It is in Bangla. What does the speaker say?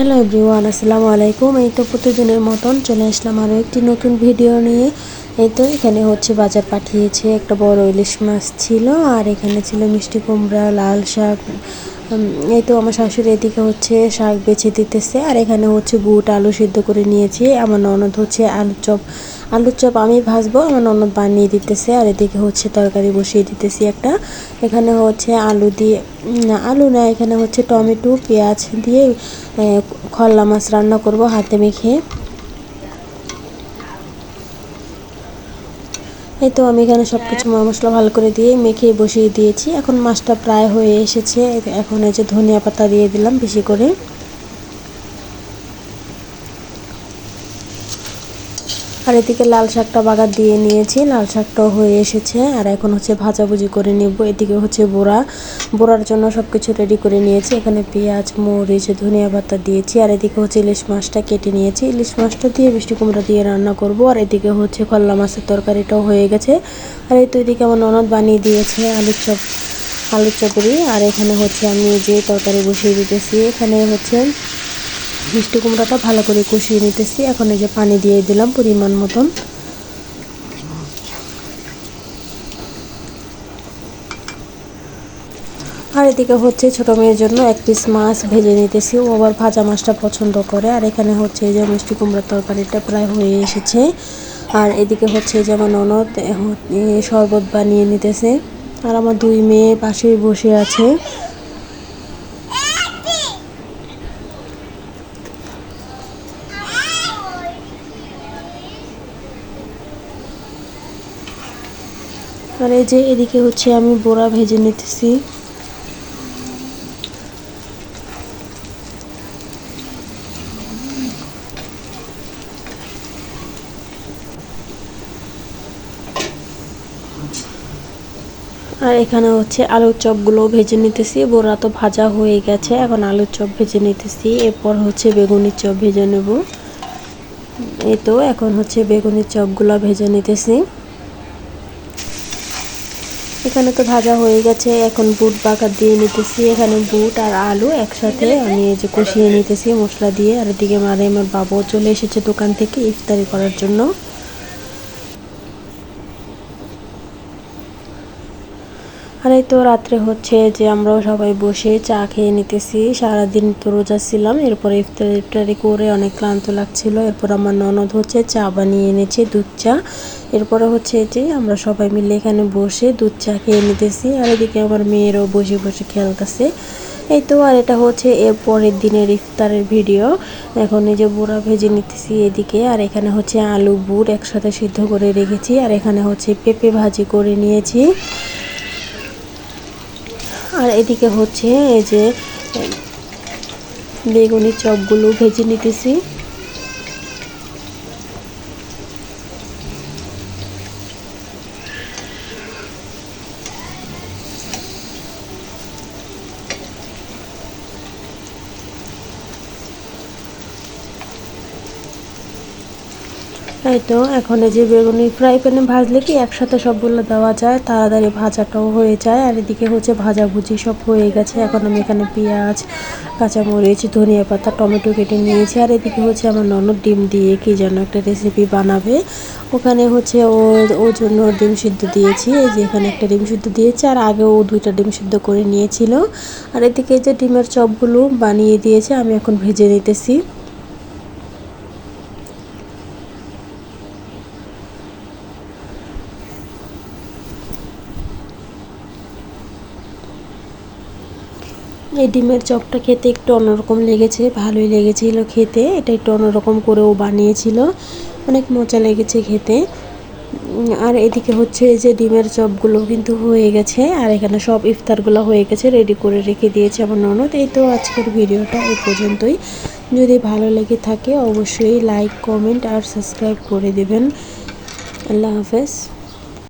হ্যালো এভরিওয়ান আসসালামু আলাইকুম এই তো প্রতিদিনের মতন চলে আসলাম আরও একটি নতুন ভিডিও নিয়ে। এই তো এখানে হচ্ছে বাজার পাঠিয়েছে একটা বড় ইলিশ মাছ ছিল, আর এখানে ছিল মিষ্টি কুমড়া, লাল শাক এই তো আমার শাশুড়ি এদিকে হচ্ছে শাক বেছে দিতেছে, আর এখানে হচ্ছে বুট আলু সিদ্ধ করে নিয়েছি। আমার ননদ হচ্ছে আলুর চপ আলুর চপ আমি ভাজবো, আমার ননদ বানিয়ে দিতেছে, আর এদিকে হচ্ছে তরকারি বসিয়ে দিতেছি একটা। এখানে হচ্ছে আলু দিয়ে আলু না, এখানে হচ্ছে টমেটো, পেঁয়াজ দিয়ে খল্লা মাছ রান্না করব হাতে মেখে। এই তো আমি এখানে সব কিছু মশলা ভালো করে দিয়ে মেখে বসিয়ে দিয়েছি। এখন মাছটা প্রায় হয়ে এসেছে। এখন এই যে ধনিয়া পাতা দিয়ে দিলাম বেশি করে। আর এদিকে লাল শাকটা বাগার দিয়ে নিয়েছি। লাল শাকটাও হয়ে এসেছে। আর এখন হচ্ছে ভাজাভুজি করে নেব। এদিকে হচ্ছে বোড়া। বোড়ার জন্য সব কিছু রেডি করে নিয়েছি। এখানে পেঁয়াজ, মরিচ, ধনিয়া পাতা দিয়েছি। আর এদিকে হচ্ছে ইলিশ মাছটা কেটে নিয়েছি। ইলিশ মাছটা দিয়ে মিষ্টি কুমড়া দিয়ে রান্না করব। আর এদিকে হচ্ছে খল্লা মাছের তরকারিটাও হয়ে গেছে। আর এই তো এদিকে আমার ননদ বানিয়ে দিয়েছে আলুর চপ, আলুর চপড়ি আর এখানে হচ্ছে আমি যে তরকারি বসিয়ে দিতেছি, এখানে হচ্ছে মিষ্টি কুমড়াটা ভালো করে কষিয়ে নিতেছি। এখন এই যে পানি দিয়ে দিলাম পরিমাণ মতন। আর এদিকে হচ্ছে ছোট মেয়ের জন্য এক পিস মাছ ভেজে নিতেছি। ও আবার ভাজা মাছটা পছন্দ করে। আর এখানে হচ্ছে যে মিষ্টি কুমড়ার তরকারিটা প্রায় হয়ে এসেছে। আর এদিকে হচ্ছে যে আমার ননদ শরবত বানিয়ে নিতেছে। আর আমার দুই মেয়ে পাশেই বসে আছে। আর এই যে এদিকে হচ্ছে আমি বোড়া ভেজে নিতেছি। আর এখানে হচ্ছে আলুর চপগুলো ভেজে নিতেছি। বোরা তো ভাজা হয়ে গেছে, এখন আলুর চপ ভেজে নিতেছি। এরপর হচ্ছে বেগুনির চপ ভেজে নেব। এই তো, এখন হচ্ছে বেগুনির চপগুলো ভেজে নিতেছি। এখানে তো ভাজা হয়ে গেছে। এখন বুট বাগার দিয়ে নিতেছি। এখানে বুট আর আলু একসাথে। আমি এই যে কষিয়ে নিতেছি মশলা দিয়ে। আর এদিকে মারে আমার বাবাও চলে এসেছে দোকান থেকে ইফতারি করার জন্য। আর এই তো রাত্রে হচ্ছে যে আমরাও সবাই বসে চা খেয়ে নিতেছি। সারাদিন তো রোজা ছিলাম, এরপরে ইফতারি ইফতারি করে অনেক ক্লান্ত লাগছিল। এরপর আমার ননদ হচ্ছে চা বানিয়ে এনেছে, দুধ চা। এরপরে হচ্ছে যে আমরা সবাই মিলে এখানে বসে দুধ চা খেয়ে নিতেছি আর এদিকে আমার মেয়েরও বসে বসে খেলতেছে। এই তো, আর এটা হচ্ছে এর পরের দিনের ইফতারের ভিডিও। এখন এই যে বুড়া ভেজে নিতেছি এদিকে, আর এখানে হচ্ছে আলু বুট একসাথে সিদ্ধ করে রেখেছি। আর এখানে হচ্ছে পেঁপে ভাজি করে নিয়েছি। আর এদিকে হচ্ছে এই যে বেগুনি চপগুলো ভেজে নিতেছি। এই তো, এখন এই যে বেগুনি ফ্রাই প্যানে ভাজলে কি একসাথে সবগুলো দেওয়া যায়? তাড়াতাড়ি ভাজাটাও হয়ে যায়। আর এদিকে হচ্ছে ভাজাভুজি সব হয়ে গেছে। এখন আমি এখানে পেঁয়াজ, কাঁচামরিচ, ধনিয়া পাতা, টমেটো কেটে নিয়েছি। আর এদিকে হচ্ছে আমার ননদ ডিম দিয়ে কি যেন একটা রেসিপি বানাবে। ওখানে হচ্ছে ও ওর জন্য ডিম সিদ্ধ দিয়েছি। এই যে এখানে একটা ডিম সিদ্ধ দিয়েছি। আর আগে ও দুইটা ডিম সিদ্ধ করে নিয়েছিল। আর এদিকে যে ডিমের চপগুলো বানিয়ে দিয়েছে। আমি এখন ভেজে নিতেছি। এই ডিমের চপটা খেতে একটু অন্যরকম লেগেছে, ভালোই লেগেছিল খেতে। এটা একটু অন্যরকম করেও বানিয়েছিল, অনেক মজা লেগেছে খেতে। আর এদিকে হচ্ছে এই যে ডিমের চপগুলো কিন্তু হয়ে গেছে, আর এখানে সব ইফতারগুলো হয়ে গেছে রেডি করে রেখে দিয়েছে আমার ননদ। এই তো আজকের ভিডিওটা এই পর্যন্তই। যদি ভালো লেগে থাকে অবশ্যই লাইক কমেন্ট আর সাবস্ক্রাইব করে দেবেন। আল্লাহ হাফেজ।